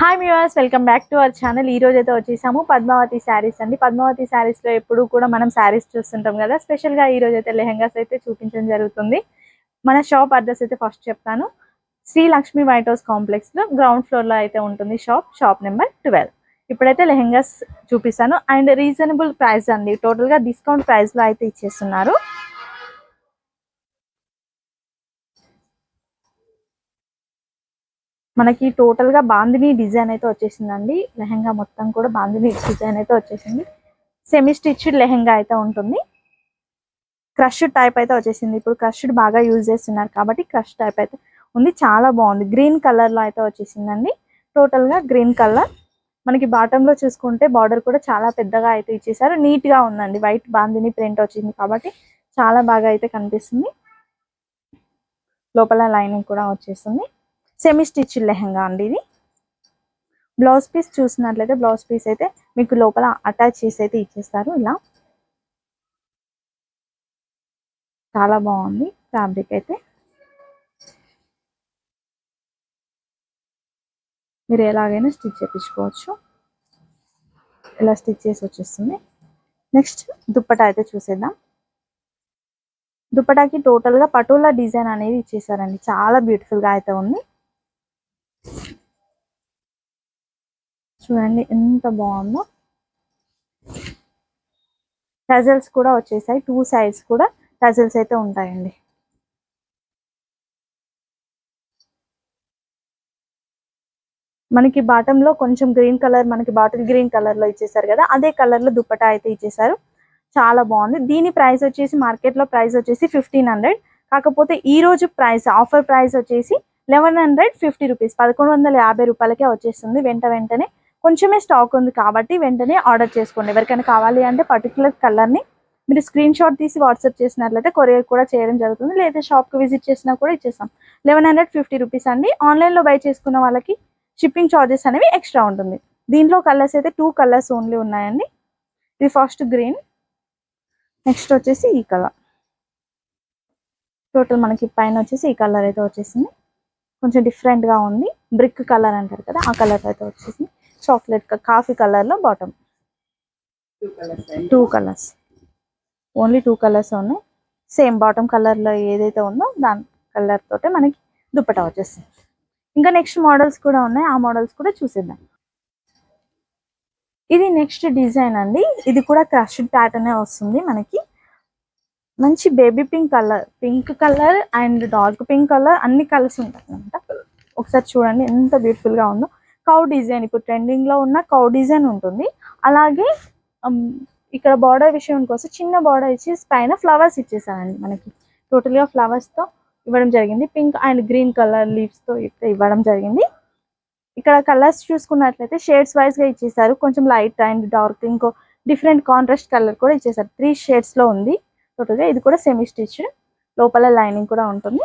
Hi viewers welcome back to our channel ఈ రోజు అయితే వచ్చేసాము పద్మావతి శారీస్ అండి. పద్మావతి శారీస్లో ఎప్పుడు కూడా మనం శారీస్ చూస్తుంటాం కదా. స్పెషల్గా ఈ రోజు అయితే లెహెంగాస్ అయితే చూపించడం జరుగుతుంది. మన షాప్ అడ్రస్ అయితే ఫస్ట్ చెప్తాను. శ్రీ లక్ష్మి వైట్ హౌస్ కాంప్లెక్స్లో గ్రౌండ్ ఫ్లోర్లో అయితే ఉంటుంది షాప్ షాప్ నెంబర్ ట్వెల్వ్ ఇప్పుడైతే లెహెంగాస్ చూపిస్తాను. అండ్ రీజనబుల్ ప్రైస్ అండి. టోటల్గా డిస్కౌంట్ ప్రైస్లో అయితే ఇచ్చేస్తున్నారు. మనకి టోటల్గా బాందిని డిజైన్ అయితే వచ్చేసిందండి. లెహంగా మొత్తం కూడా బాందిని డిజైన్ అయితే వచ్చేసింది. సెమీ స్టిచ్డ్ లెహంగా అయితే ఉంటుంది. క్రష్డ్ టైప్ అయితే వచ్చేసింది. ఇప్పుడు క్రష్డ్ బాగా యూజ్ చేస్తున్నారు కాబట్టి క్రష్ టైప్ అయితే ఉంది. చాలా బాగుంది. గ్రీన్ కలర్లో అయితే వచ్చేసిందండి. టోటల్గా గ్రీన్ కలర్ మనకి బాటమ్లో చూసుకుంటే బార్డర్ కూడా చాలా పెద్దగా అయితే ఇచ్చేసారు. నీట్గా ఉందండి. వైట్ బాందిని ప్రింట్ వచ్చింది కాబట్టి చాలా బాగా అయితే కనిపిస్తుంది. లోపల లైనింగ్ కూడా వచ్చేస్తుంది. సెమీ స్టిచ్ లెహంగా అండి ఇది. బ్లౌజ్ పీస్ చూసినట్లయితే బ్లౌజ్ పీస్ అయితే మీకు లోపల అటాచ్ చేసి అయితే ఇచ్చేస్తారు ఇలా. చాలా బాగుంది ఫ్యాబ్రిక్ అయితే. మీరు ఎలాగైనా స్టిచ్ చేయించుకోవచ్చు ఇలా స్టిచ్ చేసి వచ్చేస్తుంది. నెక్స్ట్ దుప్పటా అయితే చూసేద్దాం. దుప్పటాకి టోటల్గా పటోలా డిజైన్ అనేది ఇచ్చేసారండి. చాలా బ్యూటిఫుల్గా అయితే ఉంది. చూడండి ఎంత బాగుందో. టజల్స్ కూడా వచ్చేసాయి. టూ సైడ్స్ కూడా టజల్స్ అయితే ఉంటాయండి. మనకి బాటంలో కొంచెం గ్రీన్ కలర్ మనకి బాటిల్ గ్రీన్ కలర్లో ఇచ్చేసారు కదా అదే కలర్లో దుప్పటా అయితే ఇచ్చేసారు. చాలా బాగుంది. దీని ప్రైస్ వచ్చేసి మార్కెట్లో ప్రైస్ వచ్చేసి ఫిఫ్టీన్ హండ్రెడ్ కాకపోతే ఈ రోజు ప్రైస్ ఆఫర్ ప్రైస్ వచ్చేసి లెవెన్ హండ్రెడ్ ఫిఫ్టీ రూపీస్ పదకొండు వందల యాభై రూపాయలకే వచ్చేస్తుంది. వెంట వెంటనే కొంచెమే స్టాక్ ఉంది కాబట్టి వెంటనే ఆర్డర్ చేసుకోండి. ఎవరికైనా కావాలి అంటే పర్టికులర్ కలర్ని మీరు స్క్రీన్ షాట్ తీసి వాట్సాప్ చేసినట్లయితే కొరియర్ కూడా చేయడం జరుగుతుంది. లేదా షాప్కి విజిట్ చేసినా కూడా ఇచ్చేస్తాం. లెవెన్ హండ్రెడ్ ఫిఫ్టీ రూపీస్ అండి. ఆన్లైన్లో బై చేసుకున్న వాళ్ళకి షిప్పింగ్ చార్జెస్ అనేవి ఎక్స్ట్రా ఉంటుంది. దీంట్లో కలర్స్ అయితే టూ కలర్స్ ఓన్లీ ఉన్నాయండి. ఇది ఫస్ట్ గ్రీన్ నెక్స్ట్ వచ్చేసి ఈ కలర్ టోటల్ మనకి పైన వచ్చేసి ఈ కలర్ అయితే వచ్చేసింది. కొంచెం డిఫరెంట్గా ఉంది. బ్రిక్ కలర్ అంటారు కదా ఆ కలర్ అయితే వచ్చేసింది. చాక్లెట్ కాఫీ కలర్లో bottom two colours only two colours ఉన్నాయి. సేమ్ బాటమ్ కలర్లో ఏదైతే ఉందో దాని కలర్ తోటే మనకి దుప్పటా వచ్చేస్తుంది ఇంకా నెక్స్ట్ మోడల్స్ కూడా ఉన్నాయి. ఆ మోడల్స్ కూడా చూసేద్దాం. ఇది నెక్స్ట్ డిజైన్ అండి. ఇది కూడా క్రష్డ్ ప్యాటర్న్ వస్తుంది మనకి. మంచి baby pink colour pink colour and dark pink colour అన్ని కలర్స్ ఉంటాయి అనమాట ఒకసారి చూడండి ఎంత బ్యూటిఫుల్గా ఉందో. కౌ డిజైన్ ఇప్పుడు ట్రెండింగ్లో ఉన్న కౌ డిజైన్ ఉంటుంది. అలాగే um, ఇక్కడ బార్డర్ విషయానికి వస్తే చిన్న బార్డర్ ఇచ్చి పైన ఫ్లవర్స్ ఇచ్చేసారండి మనకి. టోటల్గా ఫ్లవర్స్తో ఇవ్వడం జరిగింది. పింక్ అండ్ గ్రీన్ కలర్ లీవ్స్తో ఇవ్వడం జరిగింది. ఇక్కడ కలర్స్ చూసుకున్నట్లయితే షేడ్స్ వైజ్గా ఇచ్చేసారు కొంచెం లైట్ అండ్ డార్క్ ఇంకో డిఫరెంట్ కాంట్రాస్ట్ కలర్ కూడా ఇచ్చేసారు త్రీ షేడ్స్లో ఉంది. టోటల్ ఇది కూడా సెమీ స్టిచ్ లోపల లైనింగ్ కూడా ఉంటుంది.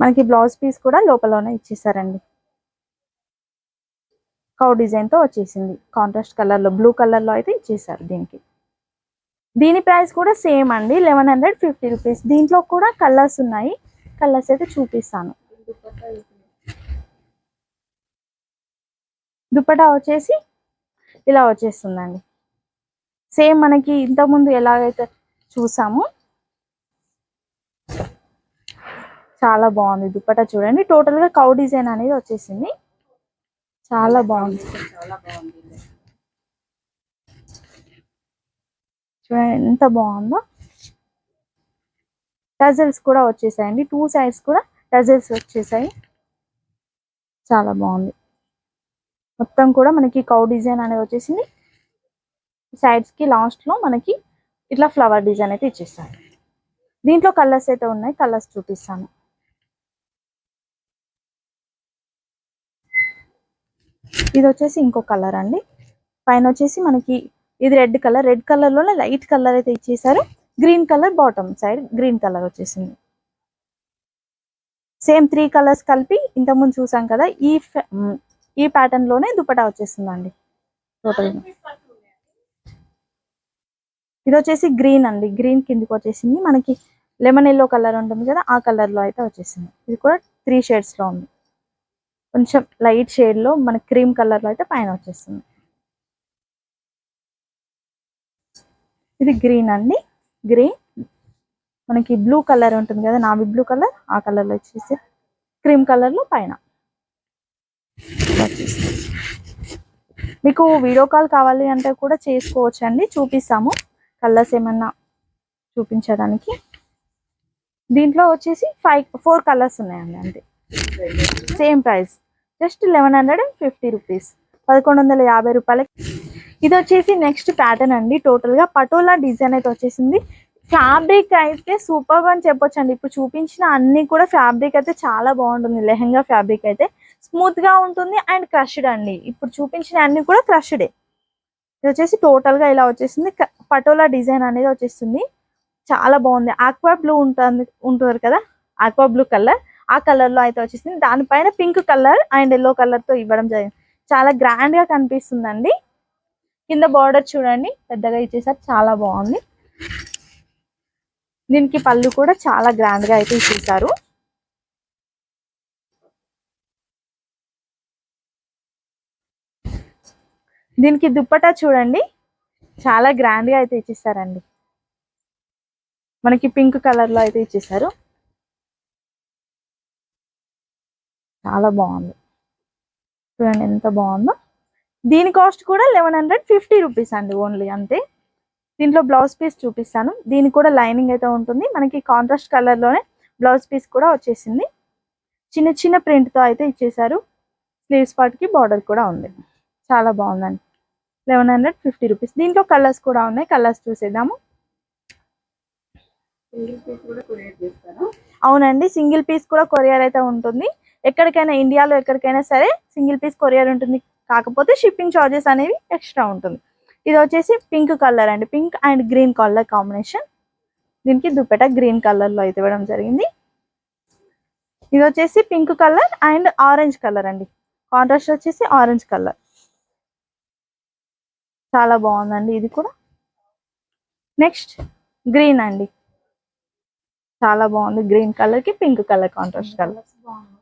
మనకి బ్లౌజ్ పీస్ కూడా లోపలనే ఇచ్చేసారండి. కౌ డిజైన్తో వచ్చేసింది. కాంట్రాస్ట్ కలర్లో బ్లూ కలర్లో అయితే ఇచ్చేసారు దీనికి. దీని ప్రైస్ కూడా సేమ్ అండి. లెవెన్ హండ్రెడ్ ఫిఫ్టీ రూపీస్ దీంట్లో కూడా కలర్స్ ఉన్నాయి. కలర్స్ అయితే చూపిస్తాను. దుపటా వచ్చేసి ఇలా వచ్చేస్తుందండి. సేమ్ మనకి ఇంతకుముందు ఎలాగైతే చూసాము చాలా బాగుంది దుప్పట చూడండి. టోటల్గా కౌ డిజైన్ అనేది వచ్చేసింది. చాలా బాగుంది. చూడండి ఎంత బాగుందో. టజల్స్ కూడా వచ్చేసాయండి. టూ సైడ్స్ కూడా టజల్స్ వచ్చేసాయి. చాలా బాగుంది. మొత్తం కూడా మనకి కౌ డిజైన్ అనేది వచ్చేసింది. సైడ్స్కి లాస్ట్లో మనకి ఇట్లా ఫ్లవర్ డిజైన్ అయితే ఇచ్చేస్తాను. దీంట్లో కలర్స్ అయితే ఉన్నాయి కలర్స్ చూపిస్తాను. ఇది వచ్చేసి ఇంకో కలర్ అండి. పైన వచ్చేసి మనకి ఇది రెడ్ కలర్ రెడ్ కలర్లోనే లైట్ కలర్ అయితే ఇచ్చేసారు green colour bottom side green colour వచ్చేసింది. సేమ్ త్రీ కలర్స్ కలిపి ఇంతకుముందు చూసాం కదా ఈ ఈ ప్యాటర్న్లోనే దుపటా వచ్చేస్తుందండి. టోటల్గా ఇది వచ్చేసి గ్రీన్ అండి. గ్రీన్ కిందికి వచ్చేసింది. మనకి లెమన్ ఎల్లో కలర్ ఉంటుంది కదా ఆ కలర్లో అయితే వచ్చేసింది. ఇది కూడా త్రీ షేడ్స్లో ఉంది. కొంచెం లైట్ షేడ్లో మన క్రీమ్ కలర్లో అయితే పైన వచ్చేస్తుంది ఇది గ్రీన్ అండి. గ్రీన్ మనకి బ్లూ కలర్ ఉంటుంది కదా నావి బ్లూ కలర్ ఆ కలర్లో వచ్చేసి క్రీమ్ కలర్లో పైన. మీకు వీడియో కాల్ కావాలి అంటే కూడా చేసుకోవచ్చు అండి చూపిస్తాము. కలర్స్ ఏమన్నా చూపించడానికి? దీంట్లో వచ్చేసి ఫైవ్ ఫోర్ కలర్స్ ఉన్నాయండి అంతే. Same price. Just eleven hundred and fifty rupees. పదకొండు వందల యాభై రూపాయలకి. ఇది వచ్చేసి నెక్స్ట్ ప్యాటర్న్ అండి. టోటల్గా పటోలా డిజైన్ అయితే వచ్చేసింది. ఫ్యాబ్రిక్ అయితే సూపర్ అని చెప్పొచ్చు అండి ఇప్పుడు చూపించిన అన్ని కూడా ఫ్యాబ్రిక్ అయితే చాలా బాగుంటుంది. లెహంగా ఫ్యాబ్రిక్ అయితే. స్మూత్గా ఉంటుంది అండ్ క్రష్డ్ అండి. ఇప్పుడు చూపించిన అన్ని కూడా క్రష్డే. ఇది వచ్చేసి టోటల్గా ఇలా వచ్చేసింది. పటోలా డిజైన్ అనేది వచ్చేస్తుంది. చాలా బాగుంది. ఆక్వా బ్లూ ఉంటుంది ఉంటుంది కదా? Aqua blue colour. ఆ కలర్లో అయితే వచ్చేసింది. దానిపైన పింక్ కలర్ అండ్ ఎల్లో కలర్తో ఇవ్వడం జరిగింది. చాలా గ్రాండ్గా కనిపిస్తుందండి. కింద బార్డర్ చూడండి. పెద్దగా ఇచ్చేసారు. చాలా బాగుంది. దీనికి పళ్ళు కూడా చాలా గ్రాండ్గా అయితే ఇచ్చేసారు. దీనికి దుప్పటా చూడండి. చాలా గ్రాండ్గా అయితే ఇచ్చేసారండి మనకి పింక్ కలర్లో అయితే ఇచ్చేసారు చాలా బాగుంది. చూడండి ఎంత బాగుందో. దీని కాస్ట్ కూడా లెవెన్ హండ్రెడ్ ఫిఫ్టీ రూపీస్ అండి ఓన్లీ అంతే. దీంట్లో బ్లౌజ్ పీస్ చూపిస్తాను. దీనికి కూడా లైనింగ్ అయితే ఉంటుంది. మనకి కాంట్రాస్ట్ కలర్లోనే బ్లౌజ్ పీస్ కూడా వచ్చేసింది. చిన్న చిన్న ప్రింట్తో అయితే ఇచ్చేసారు స్లీవ్స్ పార్ట్కి బార్డర్ కూడా ఉంది. చాలా బాగుందండి. Eleven hundred fifty rupees. దీంట్లో కలర్స్ కూడా ఉన్నాయి. కలర్స్ చూసేద్దాము. అవునండి. సింగిల్ పీస్ కూడా కొరియర్ అయితే ఉంటుంది. ఎక్కడికైనా ఇండియాలో ఎక్కడికైనా సరే సింగిల్ పీస్ కొరియర్ ఉంటుంది. కాకపోతే షిప్పింగ్ చార్జెస్ అనేవి ఎక్స్ట్రా ఉంటుంది. ఇది వచ్చేసి పింక్ కలర్ అండి. Pink and green colour combination. దీనికి దుపట్టా గ్రీన్ కలర్లో అయితే ఇవ్వడం జరిగింది. ఇది వచ్చేసి pink colour and orange colour అండి. కాంట్రాస్ట్ వచ్చేసి ఆరెంజ్ కలర్. చాలా బాగుందండి ఇది కూడా. నెక్స్ట్ గ్రీన్ అండి. చాలా బాగుంది. గ్రీన్ కలర్కి పింక్ కలర్ కాంట్రాస్ట్ కలర్ బాగుంది.